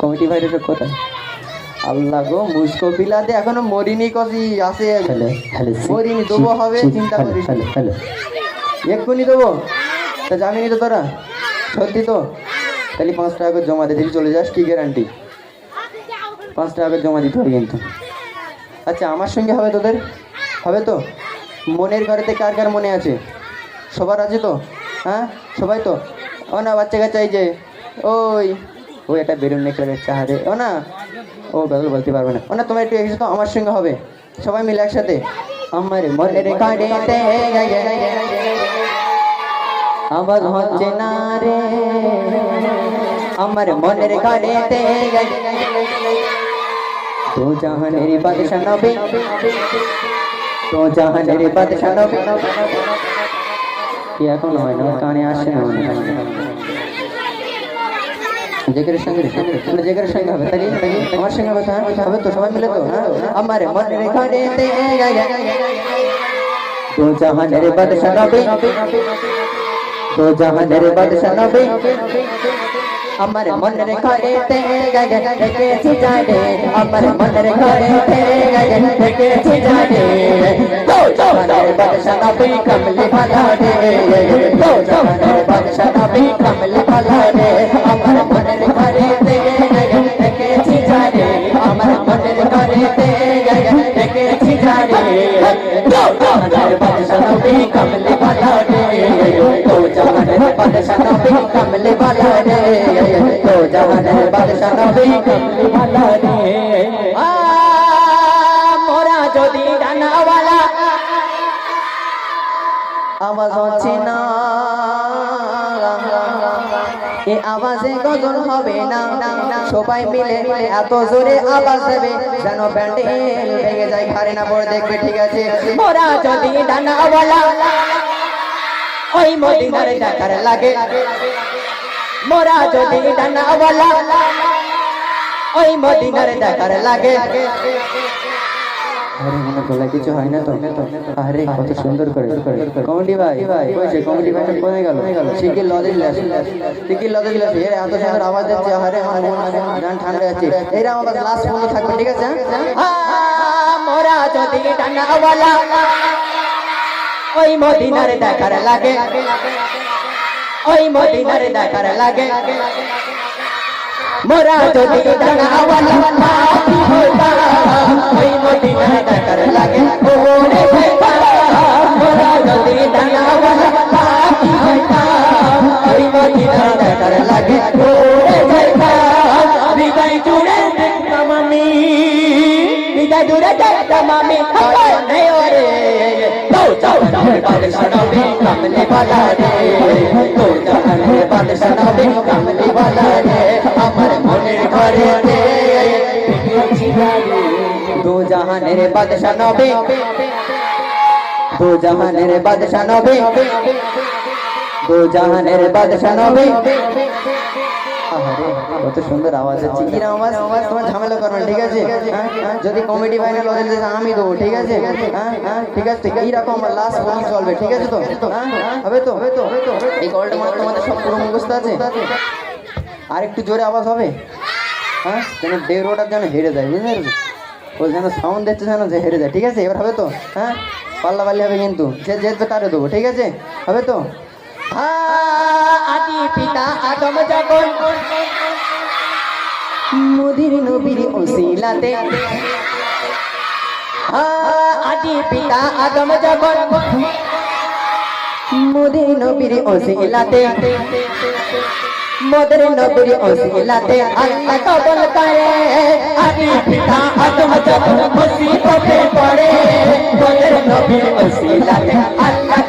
Committee ভাইরা সব কোথায়? আল্লাহ গো মুস্কো বিলাতে এখনও মরিনি কজি হ্যালো মরিনি দেবো হবে চিন্তা করিস এক্ষুনি দেবো। তা জানি তো তোরা? সত্যি তো? তাহলে পাঁচ টাকা করে জমা দিয়ে চলে যাস কি গ্যারান্টি পাঁচ টাকা করে জমা দিতে হবে কিন্তু। আচ্ছা আমার সঙ্গে হবে তোদের? হবে তো? মনের ঘরেতে কার কার মনে আছে? সবার আছে তো? হ্যাঁ? সবাই তো? ও না বাচ্চা কাচ্চা এই যে ওই ওই একটা বেলুন নেকড়ে বেচা হারে ও না ও বদল বলতে পারবে না ও না তোমার একটু এসে তো আমার সঙ্গে হবে সবাই মিলে একসাথে আমার মনের ঘরেতে আবার হচ্ছে না রে আমার মনের ঘরেতে তো জাহানের বাদশা নবে তো জাহানের বাদশা নবে কি এখন হয় না কানে আসে না মনে হয়। জেকের সঙ্গে মানে জেকের সঙ্গে হবে তাই আমার সঙ্গে হবে হ্যাঁ? হবে তো সবাই মিলে তো হ্যাঁ আমার মনের ঘরেতে তো জাহানের বাদশা নবে তো জাহানের বাদশা নবে আমার মনের ঘরেতে রেখেছি আমার মনের নবে কমলি ভালা রে কমলি ভালা রে কমলি ভালা রে তো জাহানের বাদশা নবে কমলি ভালা রে তো জাহানের বাদশা নবে কমলি ভালা রে আ মোরা যদি ডানাওয়ালা আওয়াজ হচ্ছে না। এ আওয়াজে গজল হবে না সবাই মিলে এত জোরে আওয়াজ দেবে, যেন প্যান্ডেল ভেঙে যায় ঘরে না পড়ে, দেখবে ঠিক আছে। মোরা যদি ডানাওয়ালা, ওই মদিনার দেখার লাগে। মোরা যদি ডানাওয়ালা, ওই মদিনার দেখার লাগে। কিছু হয় না তো? আরে কত সুন্দর করে। কমেডি ভাই, কইছে কমেডি ভাই কোথায় গেল? এর, এত সুন্দর আওয়াজ দিচ্ছে আরে গান ঠান্ডা এরা আমার পর্যন্ত থাকবে, ঠিক আছে? মোরা যদি ওই মদিনার দেখার লাগে। ওই মদিনার দেখার লাগে। মোরা যদি ওই মদিনার হৃদয় জুড়ে দেখতাম আমি নেই ওরে তো জাহানের বাদশা নবী কামলি বালা রে তো জাহানের বাদশা নবী কামলি বালা রে আমার মনের ঘরে রে দু জাহানের বাদশা নবী দু জাহানের বাদশা নবী দু জাহানের বাদশা নবী আহারে, কত সুন্দর আওয়াজ হচ্ছে। কি আওয়াজ? তোমার ঝামেলা করবে ঠিক আছে? হ্যাঁ, হ্যাঁ, যদি কমেডি বাইনে লজে দিতে আমি দেবো ঠিক আছে? হ্যাঁ? হ্যাঁ? ঠিক আছে? এইরকম আমার লাস্ট পর্যন্ত চলবে ঠিক আছে তো? হ্যাঁ? হ্যাঁ, হবে তো? হবে তো এই গল্পটা মানে তোমাদের সব পুরো মুখস্থ আছে? আর একটু জোরে আওয়াজ হবে? হ্যাঁ? যেন ডেরোটা যেন হেরে যায় বুঝতে পেরেছ? ও যেন সাউন্ড দিচ্ছে যেন যে হেরে যায় ঠিক আছে? এবার হবে তো? হ্যাঁ? পাল্লা পাল্লি হবে কিন্তু। যে যেতে তারে দেবো ঠিক আছে? হবে তো? আদি পিতা আদম যখন মুদির নবীর ওসিলাতে আদি পিতা আদম যখন মুদির নবীর ওসিলাতে মদের নবীর ওসিলাতে আল্লাহ কবল করে আদি পিতা আদম যখন মুসিবতে পড়ে মদের নবীর ওসিলাতে আল্লাহ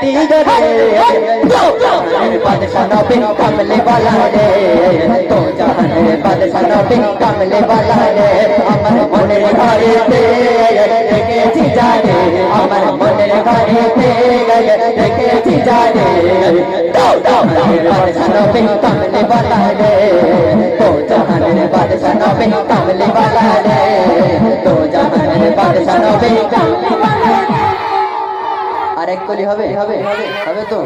কাটি গরে জাহানের বাদশা নবী কমলে বালা রে তো জাহানের বাদশা নবী কমলে বালা রে আমার মনের ঘরেতে রেখেছি জানে আমার মনের ঘরেতে রেখেছি জানে তো জাহানের বাদশা নবী কমলে বালা রে তো জাহানের বাদশা নবী কমলে বালা রে তো জাহানের বাদশা নবী কমলে বালা রে আর একটু কলি হবে হবে হবে তো?